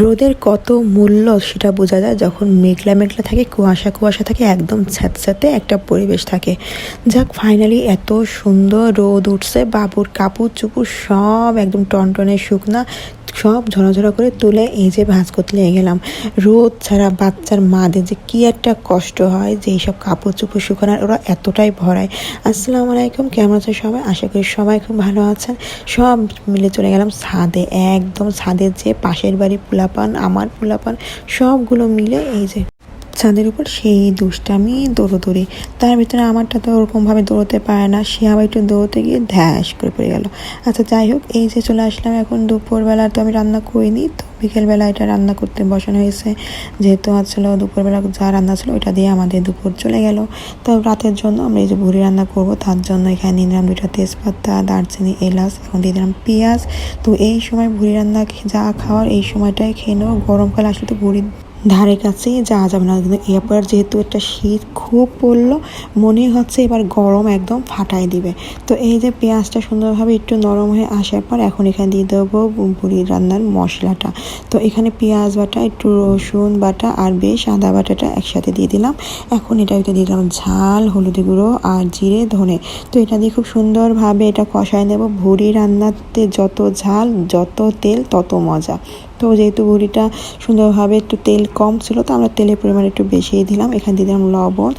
রোদের কত মূল্য সেটা বোঝা যায় যখন মেঘলা মেঘলা থাকে, কুয়াশা কুয়াশা থাকে, একদম স্যাঁতস্যাঁতে একটা পরিবেশ থাকে। যাক ফাইনালি এত সুন্দর রোদ উঠছে, বাবুর কাপড় চুপুর সব একদম টনটনে শুকনা, সব ঝরাঝরা করে তুলে এই যে ভাঁজ করতে লেগে গেলাম। রোদ ছাড়া বাচ্চার মাদের যে কী একটা কষ্ট হয় যে এইসব কাপড় চোপড় শুকানোর, ওরা এতটাই ভরায়। আসসালামু আলাইকুম, কেমন আছেন সবাই? আশা করি সবাই খুব ভালো আছেন। সব মিলে চলে গেলাম ছাদে, একদম ছাদের যে পাশের বাড়ি পোলাপান আমার পোলাপান সবগুলো মিলে এই যে ছাদের উপর সেই দুষ্টামি দৌড়োদৌড়ি। তার ভিতরে আমারটা তো ওরকমভাবে দৌড়োতে পারে না, সে আবার একটু দৌড়োতে গিয়ে ধ্যাস করে পড়ে গেল। আচ্ছা যাই হোক, এই যে চলে আসলাম, এখন দুপুরবেলা তো আমি রান্না করিনি, তো বিকেলবেলা এটা রান্না করতে বসানো হয়েছে। যেহেতু আসলে দুপুরবেলা যা রান্না ছিল ওইটা দিয়ে আমাদের দুপুর চলে গেল। তো রাতের জন্য আমরা এই যে ভুড়ি রান্না করব, তার জন্য এখানে নিয়ে নিলাম দুইটা তেজপাতা, দারচিনি, এলাচ, এখন দিয়ে দিলাম পেঁয়াজ। তো এই সময় ভুড়ি রান্না যা খাওয়ার এই সময়টাই খেয়ে নেব। গরমকাল আসলে তো ভুড়ি ধারে কাছে যাওয়া যাবে না। কিন্তু এবার যেহেতু একটা শীত খুব পড়ল, মনে হচ্ছে এবার গরম একদম ফাটাই দিবে। তো এই যে পেঁয়াজটা সুন্দরভাবে একটু নরম হয়ে আসার পর এখন এখানে দিয়ে দেবো বুড়ি রান্নার মশলাটা। তো এখানে পেঁয়াজ বাটা, একটু রসুন বাটা আর বেশ আদা বাটাটা একসাথে দিয়ে দিলাম। এখন এটা দিয়ে দিলাম ঝাল, হলুদি গুঁড়ো আর জিরে, ধনে। তো এটা দিয়ে খুব সুন্দরভাবে এটা কষায় নেব। ভুড়ি রান্নাতে যত ঝাল, যত তেল, তত মজা। তো যেহেতু ভুড়িটা সুন্দরভাবে একটু তেল কম ছিল, তো আমরা তেলের পরিমাণ একটু বেশিই দিলাম। এখানে দিয়ে দিলাম লবণ।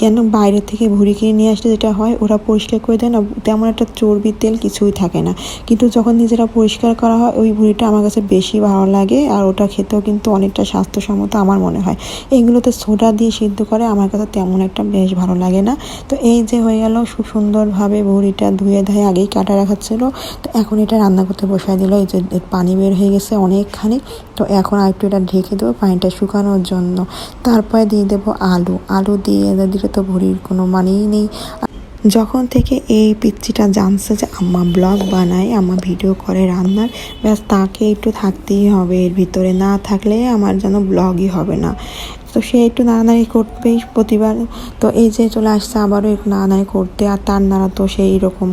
কেন বাইরে থেকে ভুড়ি কিনে নিয়ে আসলে যেটা হয়, ওরা পরিষ্কার করে দেয় না, তেমন একটা চর্বি তেল কিছুই থাকে না। কিন্তু যখন নিজেরা পরিষ্কার করা হয়, ওই ভুড়িটা আমার কাছে বেশি ভালো লাগে আর ওটা খেতেও কিন্তু অনেকটা স্বাস্থ্যসম্মত আমার মনে হয়। এইগুলোতে সোডা দিয়ে সিদ্ধ করে আমার কাছে তেমন একটা বেশ ভালো লাগে না। তো এই যে হয়ে গেল, খুব সুন্দরভাবে ভুড়িটা ধুয়ে ধুয়ে আগেই কাটা রাখা ছিল। তো এখন এটা রান্না করতে বসাই দিল, এই যে পানি বের হয়ে গেছে অনেকখানি। তো এখন আর একটু এটা ঢেকে দেবো পানিটা শুকানোর জন্য। তারপরে দিয়ে দেবো আলু। আলু দিয়ে দিলে তো ভুরির কোনো মানেই নেই। যখন থেকে এই পিচ্ছিটা জানছে যে আম্মা ব্লগ বানায়, আম্মা ভিডিও করে রান্নার, ব্যাস তাকে একটু থাকতেই হবে। এর ভিতরে না থাকলে আমার যেন ব্লগই হবে না। তো সে একটু নাড়ানাড়ি করবেই প্রতিবার। তো এই যে চলে আসছে আবারও একটু নাড়ানাড়ি করতে, আর তার নাড়া তো সেই রকম।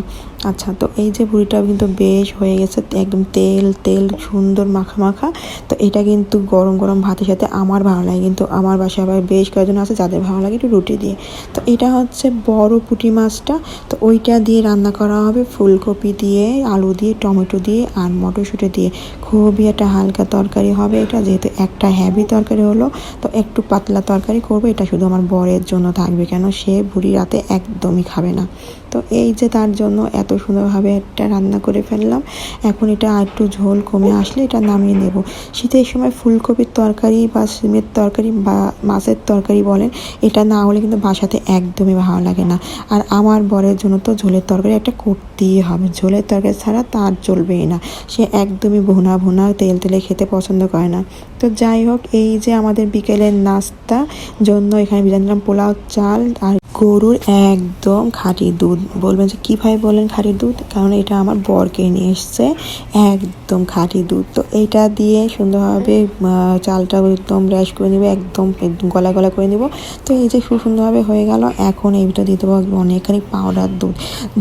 আচ্ছা তো এই যে বুড়িটা কিন্তু বেশ হয়ে গেছে, একদম তেল তেল, সুন্দর মাখা মাখা। তো এটা কিন্তু গরম গরম ভাতের সাথে আমার ভালো লাগে, কিন্তু আমার বাসায় আবার বেশ কয়েকজন আছে যাদের ভালো লাগে একটু রুটি দিয়ে। তো এটা হচ্ছে বড় পুঁটি মাছটা, তো ওইটা দিয়ে রান্না করা হবে ফুলকপি দিয়ে, আলু দিয়ে, টমেটো দিয়ে আর মটরশুঁটি দিয়ে। খুবই একটা হালকা তরকারি হবে এটা, যেহেতু একটা হ্যাভি তরকারি হলো, তো একটু পাতলা তরকারি করব, এটা শুধু আমার বরের জন্য থাকবে, কেন সে বুড়ি রাতে একদমই খাবে না। তো এই যে তার জন্য এত সুন্দরভাবে একটা রান্না করে ফেললাম। এখন এটা একটু ঝোল কমে আসলে এটা নামিয়ে নেব। শীতের সময় ফুলকপির তরকারি বা সিমের তরকারি বা মাছের তরকারি বলেন, এটা না হলে কিন্তু বাসাতে একদমই ভালো লাগে না। আর আমার বরের জন্য তো ঝোলের তরকারি একটা করতেই হবে। ঝোলের তরকারি ছাড়া তার চলবেই না। সে একদমই ভুনা ভুনা তেল তেলে খেতে পছন্দ করে না। তো যাই হোক, এই যে আমাদের বিকেলের নাস্তা, জন্য এখানে বিরিয়ানি, পোলাও, চাল আর গরুর একদম খাঁটি দুধ। বলবেন যে কীভাবে বলেন খাঁটি দুধ? কারণ এটা আমার বরকে নিয়ে এসছে, একদম খাঁটি দুধ। তো এইটা দিয়ে সুন্দরভাবে চালটা একদম র্যাশ করে নেবে, একদম গলা গলা করে নেব। তো এই যে খুব সুন্দরভাবে হয়ে গেল, এখন এই ভিতরে দিতে পারব অনেকখানি পাউডার দুধ।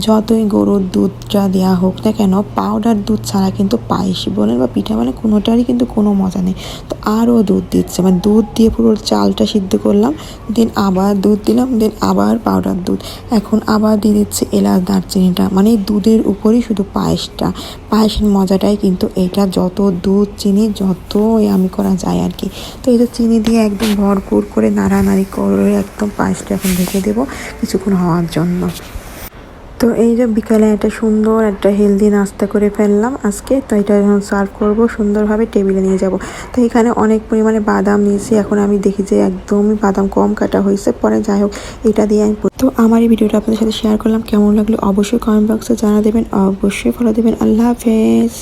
যতই গরুর দুধটা দেওয়া হোক না কেন পাউডার দুধ ছাড়া কিন্তু পায়েস বলেন বা পিঠা মানে কোনোটারই কিন্তু কোনো মজা নেই। তো আরও দুধ দিচ্ছে। মানে দুধ দিয়ে পুরো চালটা সিদ্ধ করলাম, দেন আবার দুধ দিলাম, দেন আবার পাউডার দুধ। এখন আবার দিয়ে দিচ্ছে এলাচ দারচিনিটা। মানে দুধের উপরেই শুধু পায়েসটা। পায়েসের মজাটাই কিন্তু এটা। যত দুধ চিনি যত আমি করা যায় আর কি। তো এই চিনি দিয়ে একদম ভরপুর করে নাড়ানাড়ি করে একদম পায়েসটা এখন ঢেকে দেবো কিছুক্ষণ হওয়ার জন্য। তো এই যে বিকালে একটা সুন্দর একটা হেলদি নাস্তা করে ফেললাম আজকে, তো এটা যখন সার্ভ করব, সুন্দরভাবে টেবিলে নিয়ে যাব। তো এখানে অনেক পরিমাণে বাদাম নিয়েছি, এখন আমি দেখি যে একদমই বাদাম কম কাটা হয়েছে, পরে যাই হোক, এটা দিয়ে আমি তো আমার এই ভিডিওটা আপনাদের সাথে শেয়ার করলাম, কেমন লাগল অবশ্যই কমেন্ট বক্সে জানা দেবেন অবশ্যই ফলো দেবেন, আল্লাহ হাফেজ।